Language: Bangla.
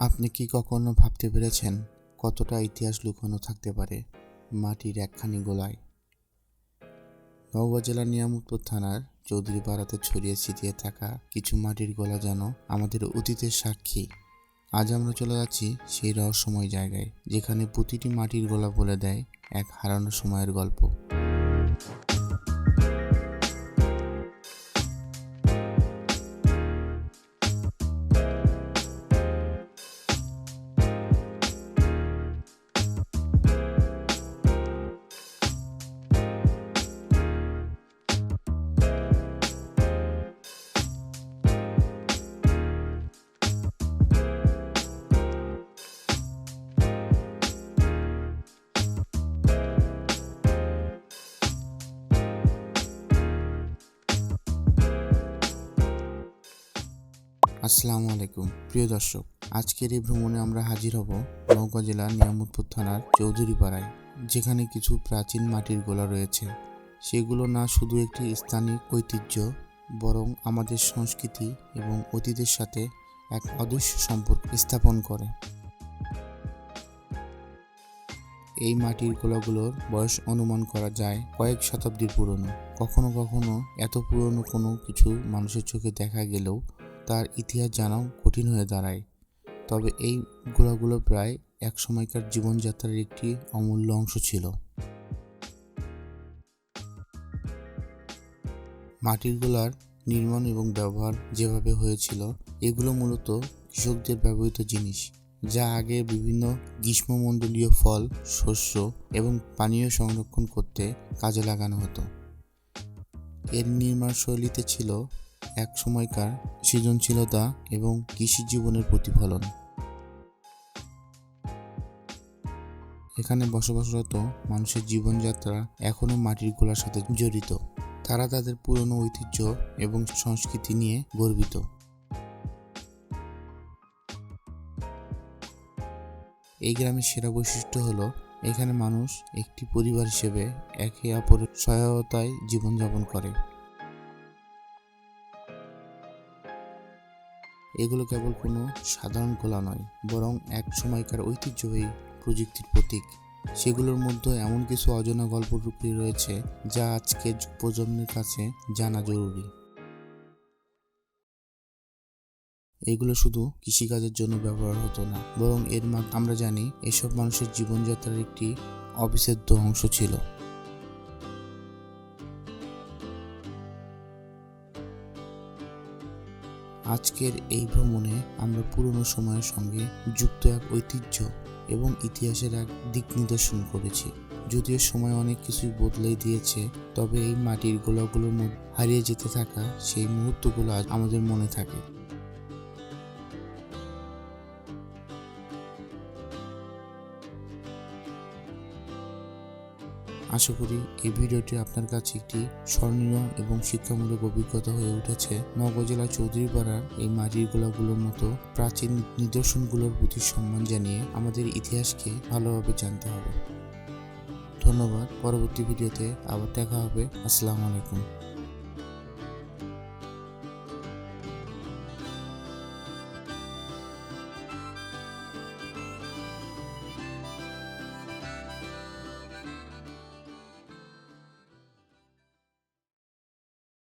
আপনি কি কখনো ভাবতে পেরেছেন কতটা ইতিহাস লুকানো থাকতে পারে মাটির একখানি গোলায়? নওগাঁ জেলার নিয়ামতপুর থানার চৌধুরী পাড়াতে ছড়িয়ে ছিটিয়ে থাকা কিছু মাটির গোলা যেন আমাদের অতীতের সাক্ষী। আজ আমরা চলে যাচ্ছি সেই রহস্যময় জায়গায়, যেখানে প্রতিটি মাটির গোলা বলে দেয় এক হারানো সময়ের গল্প। আসসালামু আলাইকুম। প্রিয় দর্শক, আজকের এই ভ্রমণে আমরা হাজির হব নওগাঁ জেলার নিয়ামতপুর থানার চৌধুরী পাড়ায় যেখানে কিছু প্রাচীন মাটির গোলা রয়েছে। সেগুলো না শুধু একটি স্থানীয় ঐতিহ্য, বরং আমাদের সংস্কৃতি এবং অতীতের সাথে এক অদৃশ্য সম্পর্ক স্থাপন করে। এই মাটির গোলাগুলোর বয়স অনুমান করা যায় কয়েক শতাব্দীর পুরনো। কখনো কখনো এত পুরনো কোনো কিছু মানুষের চোখে দেখা গেলেও তার ইতিহাস জানাও কঠিন হয়ে দাঁড়ায়। তবে এই গোলাগুলো প্রায় এক সময়কার জীবনযাত্রার একটি অমূল্য অংশ ছিল। মাটির গোলার নির্মাণ এবং ব্যবহার যেভাবে হয়েছিল, এগুলো মূলত কৃষকদের ব্যবহৃত জিনিস, যা আগে বিভিন্ন গ্রীষ্মমণ্ডলীয় ফল, শস্য এবং পানীয় সংরক্ষণ করতে কাজে লাগানো হতো। এর নির্মাণ শৈলীতে ছিল এক সময়কার সৃজনশীলতা এবং কৃষি জীবনের প্রতিফলন। এখানে বসবাসরত মানুষের জীবনযাত্রা এখনও মাটির গোলার সাথে জড়িত। তারা তাদের পুরনো ঐতিহ্য এবং সংস্কৃতি নিয়ে গর্বিত। এই গ্রামের সেরা বৈশিষ্ট্য হলো, এখানে মানুষ একটি পরিবার হিসেবে একে অপরের সহায়তায় জীবনযাপন করে। এগুলো কেবল কোনো সাধারণ গোলা নয়, বরং এক সময়কার ঐতিহ্যবাহী প্রযুক্তির প্রতীক। সেগুলোর মধ্যে এমন কিছু অজানা গল্প লুকিয়ে রয়েছে যা আজকের প্রজন্মের কাছে জানা জরুরি। এগুলো শুধু কৃষিকাজের জন্য ব্যবহার হতো না, বরং এর আমরা জানি এসব মানুষের জীবনযাত্রার একটি অবিচ্ছেদ্য অংশ ছিল। আজকের এই ভ্রমণে আমরা পুরনো সময়ের সঙ্গে যুক্ত এক ঐতিহ্য এবং ইতিহাসের এক দিক নিদর্শন করেছি। যদিও সময় অনেক কিছুই বদলে দিয়েছে, তবে এই মাটির গোলাগুলোর মধ্যে হারিয়ে যেতে থাকা সেই মুহূর্তগুলো আজ আমাদের মনে থাকে। আশা করি এই ভিডিওটি আপনার কাছে একটি স্মরণীয় এবং শিক্ষামূলক অভিজ্ঞতা হয়ে উঠেছে। নগর জেলা চৌধুরীপাড়ার এই মাটির গোলাগুলোর মতো প্রাচীন নিদর্শনগুলোর প্রতি সম্মান জানিয়ে আমাদের ইতিহাসকে ভালোভাবে জানতে হবে। ধন্যবাদ। পরবর্তী ভিডিওতে আবার দেখা হবে। আসসালামু আলাইকুম।